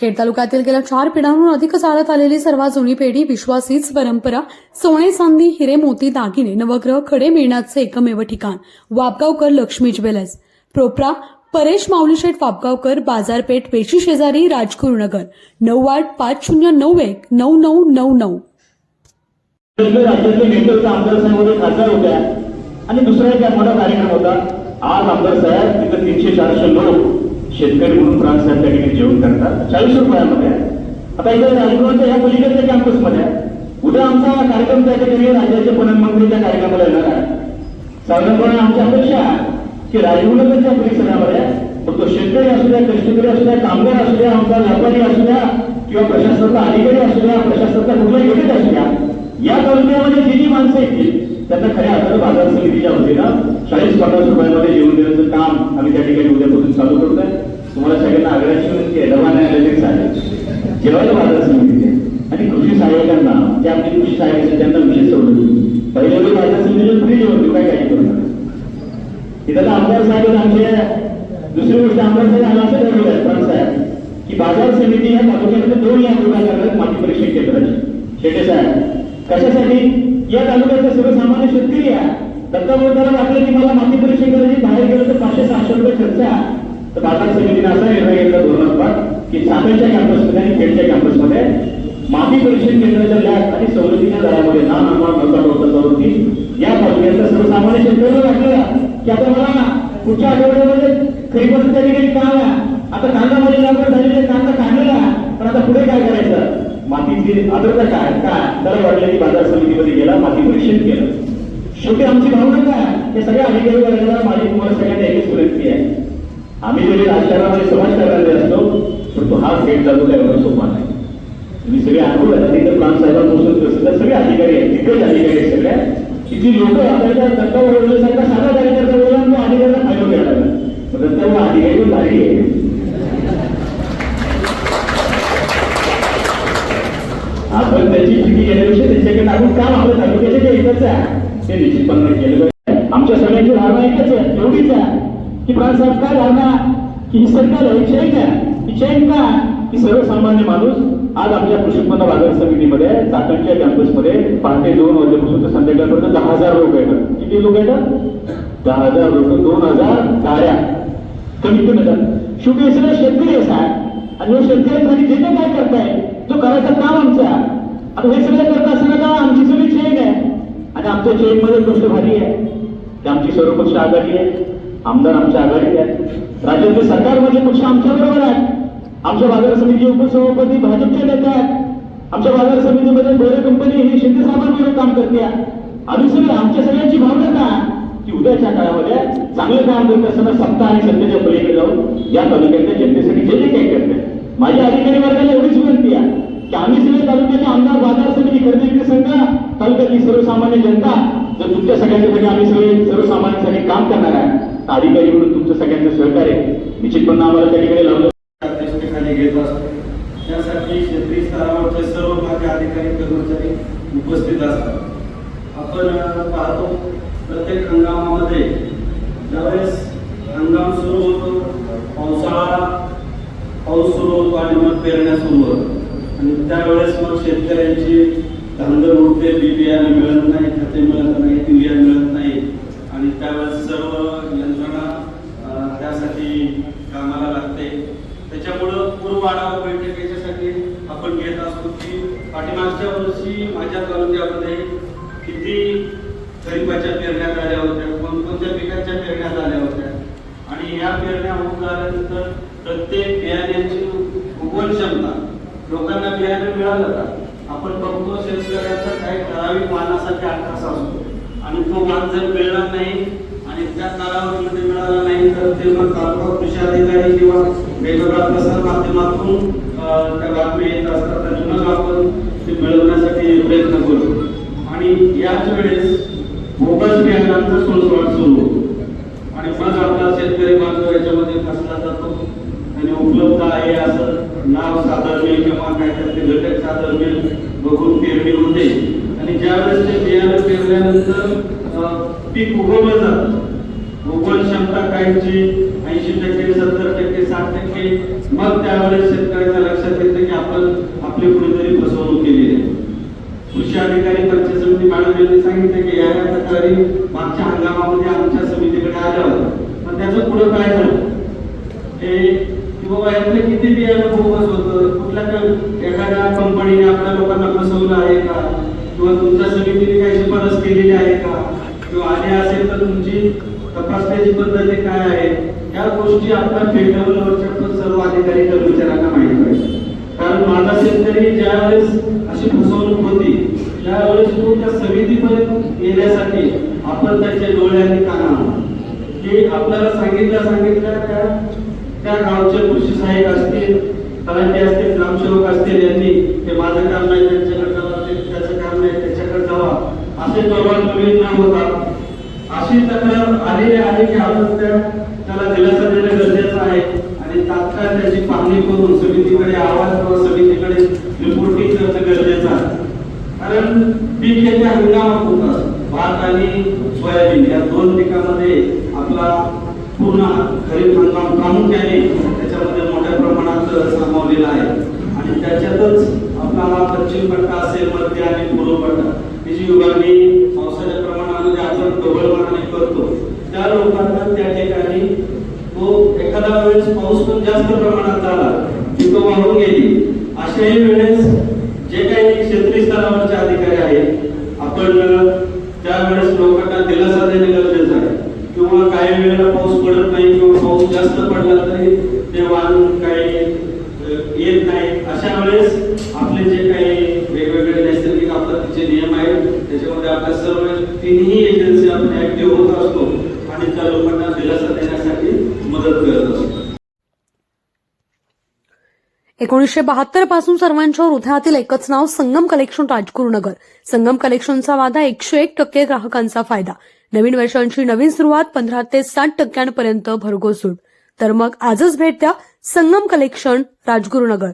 खेड तालुक्यातील गेल्या चार पिढ्यांहून अधिक चालत आलेली सर्वात जुनी पेढी विश्वासीच परंपरा सोने चांदी हिरे मोती दागिने नवग्रह खडे मिळण्याचे एकमेव ठिकाण वापगावकर लक्ष्मी ज्वेलर्स. प्रोप्रा परेश माऊलीशेठ वापगावकर बाजारपेठ पेशी शेजारी राजगुरुनगर नऊ आठ पाच शून्य नऊ एक नऊ नऊ नऊ नऊ. आणि दुसरा एक मोठा कार्यक्रम होता. आज आमदार साहेब तिथं तीनशे चारशे लोक शेतकरी म्हणून प्राण साहेब त्या ठिकाणी जेवण करतात. चाळीस रुपयामध्ये आता इथे राजगृहाच्या ह्या पलीकडच्या कॅम्पसमध्ये उद्या आमचा कार्यक्रम त्या ठिकाणी राज्याचे पणन मंत्रीच्या कार्यक्रमाला येणार आहे. साधारणपणे आमची अपेक्षा की राजगुरुनगरच्या परिसरामध्ये मग तो शेतकरी असू द्या कष्टकरी असू द्या कामगार असू द्या आमचा व्यापारी असू द्या किंवा प्रशासनाचा अधिकारी असू द्या प्रशासनाचा कुठलाही घटक असू द्या या तालुक्यामध्ये जी जी माणसं येतील त्यांना खऱ्या अर्थानं बाजार समितीच्या वतीनं चाळीस पन्नास रुपयामध्ये जेवण देण्याचं काम आम्ही त्या ठिकाणी उद्यापासून चालू करतोय. तुम्हाला सगळ्यांना आग्रहाची विनंती आहे डबा न्यायालयाचे आहे जेवायला बाजार समितीचे आणि कृषी सहाय्यकांना जे आपले कृषी सहाय्यक आहेत त्यांना विशेष सवलत पहिल्या वेळी बाजार समितीचे फ्री जेवण देऊ काय काही करू? नका इथं आमदार साहेब आमचे दुसरी गोष्ट आमदार साहेब आम्ही असं ठरवलं आहे पण साहेब. की बाजार समिती ह्या तालुक्यामध्ये दोन लाख रुपये करतात माती परीक्षण केंद्राची. शेटे साहेब कशासाठी? या तालुक्यातले सर्वसामान्य शेतकरी आहे. दत्तावताला वाटलं की मला माती परीक्षण करायची बाहेर गेलं तर पाचशे सहाशे रुपये खर्च आहे. तर बाजार समितीने असा निर्णय घेतला धोरणात्मक की साखरच्या कॅम्पसमध्ये आणि खेडच्या कॅम्पसमध्ये माती परीक्षण केंद्राच्या लॅब आणि सवलतीच्या दरामध्ये ना अनुमान नव्हता नव्हता या तालुक्यातल्या सर्वसामान्य शेतकऱ्यांना वाटलं की आता मला पुढच्या आठवड्यामध्ये खरीपाचं त्या ठिकाणी काम आहे आता कांदामध्ये लागवड झालेली कांदा काढलेला आहे. पण आता पुढे काय करायचं मातीची आर्द्रता काय काय त्याला वाटलं की बाजार समितीमध्ये गेला माती परीक्षण केलं. शेवटी आमची भावना काय? हे सगळ्या अधिकारी वर्गाला माझी तुम्हाला सगळ्यांना एकच विनंती आहे. आम्ही जरी राजकारणामध्ये समाजकारणामध्ये असतो पण तो हा सेट चालू एवढा सोपा नाही. तुम्ही सगळे अनुभव आहे तिथं प्राण साहेबांपासून कसं सगळे अधिकारी आहेत. दिग्गज अधिकारी आहेत सगळ्या की जी लोक आपल्याला दत्ता वळवल्यासारखा साधा कार्यकर्ता बोला तो अधिकाऱ्यांना फायदा घ्यायला लागला दत्ता अधिकारी पण आहे. आपण त्याची चुकी केल्यापेक्षा त्यांच्याकडे टाकून काम आपल्या तालुक्याचे जे एकच आहे ते निश्चितपणे केलं पाहिजे आमच्या सगळ्यांची धारणा एकच आहे एवढीच आहे की प्राणसाहेब काय धारणा की ही सरकार आहे चैन आहे ही चैन का? की सर्वसामान्य माणूस आज आपल्या कृषी उत्पन्न बाजार समितीमध्ये चाकणच्या कॅम्पसमध्ये पहाटे दोन वाजेपासून तर संध्याकाळपर्यंत दहा हजार लोक येतात. किती लोक येतात? दहा हजार लोक. दोन हजार गाड्या. कमी कमी येतात शेवटी हे शेतकरी असा आणि शेतकऱ्यांसाठी जे काय करतात जो करायचं काम आमचं आहे आता हे सगळं करत असताना का आमची सगळी चेक आहे? आणि आमच्या चेकमध्ये गोष्ट भारी आहे. की आमची सर्वपक्ष आघाडी आहे. आमदार आमच्या आघाडीत आहेत. राज्यातील सरकारमधले पक्ष आमच्या बरोबर आहेत. आमच्या बाजार समितीचे उपसभापती भाजपचे नेते आहेत. आमच्या बाजार समितीमध्ये गोरे कंपनी ही शिंदे साहेबांविरोधात काम करते. आम्ही सगळे आमच्या सगळ्यांची भावना का की उद्याच्या काळामध्ये चांगलं काम करत असताना सत्ता आणि सत्तेच्या पलीकडे जाऊन या तालुक्यातल्या जनतेसाठी जे जे काही करते माझ्या अधिकारी वर्गाला एवढीच विनंती आहे की आम्ही सगळे तालुक्याचे आमदार बाजार समिती खरेदी विक्री संघ तालुक्यातली सर्वसामान्य जनता जर तुमच्या सगळ्यांच्यासाठी आम्ही सगळे सर्वसामान्यांसाठी काम करणार आहे तर अधिकारी म्हणून तुमचं सगळ्यांचं सहकार्य निश्चितपणे आम्हाला त्या ठिकाणी लावलं खाली घेत असतो. त्यासाठी क्षेत्रीय स्तरावरचे सर्व माझे अधिकारी कर्मचारी उपस्थित असतात. आपण पाहतो प्रत्येक हंगामामध्ये ज्यावेळेस हंगाम सुरू होतो पावसाळा पाऊस सुरू होतो आणि मग पेरण्या सुरू होतात आणि त्यावेळेस मग शेतकऱ्यांची त्यानंतर उडते बी बियाणे मिळत नाही खते मिळत नाही युरिया मिळत नाही. आणि त्यावेळेस सर्व यंत्रणा त्यासाठी कामाला लागते. त्याच्यामुळं पूर्व आढावा बैठकीच्यासाठी आपण घेत असतो की पाठीमागच्या वर्षी माझ्या तालुक्यामध्ये किती खरीपाच्या पेरण्यात आल्या होत्या कोणकोणत्या पिकांच्या पेरण्यात आल्या होत्या. आणि ह्या पेरण्या होऊन झाल्यानंतर प्रत्येक बियाण्याची उगवण क्षमता लोकांना बियाणं मिळालं का? आपण बघतो शेतकऱ्याचा काही ठराविक मानासाठी अट्टास असतो. आणि तो मान जर मिळणार नाही आणि त्या कालावधीमध्ये मिळाला नाही तर ते मग तालुका कृषी अधिकारी किंवा वेगवेगळ्या प्रसार माध्यमातून त्या बातम्या येत असतात आणि मग आपण ते मिळवण्यासाठी प्रयत्न करतो आणि याच वेळेस बोगस बियाणांचा सुळसुळाट सुरू होतो. आणि मग आपला शेतकरी बांधव याच्यामध्ये फसला जातो आणि उपलब्ध आहे असं नाव सादर मिळेल किंवा काय त्याचे घटक सादर मिळेल बघून पेरणी होते आणि ज्यावेळेस ते बियाणं पेरल्यानंतर पीक उगवलं जातं. उगवण क्षमता काहीची ऐंशी टक्के सत्तर टक्के साठ टक्के. मग त्यावेळेस शेतकऱ्याच्या लक्षात येतं की आपण आपली कुठेतरी फसवणूक केली आहे. कृषी अधिकारी पंचायत समिती मॅडम यांनी सांगितलं की या तक्रारी मागच्या हंगामामध्ये आमच्या समितीकडे आल्या होत्या पण त्याचं पुढं काय झालं? हे बाबा यातले किती बियाणं बोगस होतं? कुठल्या का- एखाद्या कंपनीने आपल्या लोकांना फसवलं आहे का किंवा तुमच्या समितीने काही शिफारस केलेली आहे का किंवा आली असेल तर तुमची तपासण्याची पद्धती काय आहे? या गोष्टी आपल्या फील्ड लेवलवरच्या पण सर्व अधिकारी कर्मचाऱ्यांना माहिती पाहिजे कारण माझा शेतकरी ज्यावेळेस अशी फसवणूक होती त्यावेळेस तो त्या समितीपर्यंत येण्यासाठी आपण त्याच्या डोळ्यांनी काना की आपल्याला सांगितलं सांगितलं त्या त्या गावचे कृषी सहाय्यक असतील तलाठी असतील ग्रामसेवक असतील यांनी हे माझं काम नाही त्यांच्याकडे जावा त्याचं काम नाही त्याच्याकडे जावा असे टोलवाटोली न होता अशी तक्रार आलेली आहे की आपण त्याला दिलासा देणे गरजेचं आहे. आणि तात्काळ त्याची पाहणी करून समितीकडे आवाज किंवा समितीकडे रिपोर्टिंग करणं गरजेचं आहे. कारण पीक त्याचे हंगामात होतं भात आणि सोयाबीन या दोन पिकामध्ये आपला पूर्ण खरीप हंगाम प्रामुख्याने त्याच्यामध्ये मोठ्या प्रमाणात सामावलेला आहे. आणि त्याच्यातच आपला पश्चिम पट्टा असेल मध्य आणि पूर्व पट्टा ही जी विभागणी पावसाच्या प्रमाणामध्ये आपण ढोबळमानाने करतो. त्या लोकांना त्या ठिकाणी तो एखाद्या वेळेस पाऊस पण जास्त प्रमाणात झाला पिकं वाहून गेली. अशाही वेळेस जे काही क्षेत्रीय स्तरावरचे अधिकारी आहेत आपण त्यावेळेस लोकांना दिलासा देणे गरजेचं आहे. किंवा काही वेळेला पाऊस पडत नाही किंवा पाऊस जास्त पडला तरी ते वाहन काही येत नाही. अशा वेळेस आपले जे काही वेगवेगळे नैसर्गिक आपत्तीचे नियम आहेत त्याच्यामध्ये आपल्या सर्व तिन्ही एजन्सी आपण ऍक्टिव्ह होत असतो आणि त्या लोकांना दिलासा देण्यासाठी मदत करत असतो. एकोणीसशे बहात्तरपासून सर्वांच्या हृदयातील एकच नाव संगम कलेक्शन राजगुरुनगर. संगम कलेक्शनचा वादा एकशे एक टक्के ग्राहकांचा फायदा. नवीन वर्षांची नवीन सुरुवात पंधरा ते साठ टक्क्यांपर्यंत भरघोस सूट. तर मग आजच भेट द्या संगम कलेक्शन राजगुरुनगर.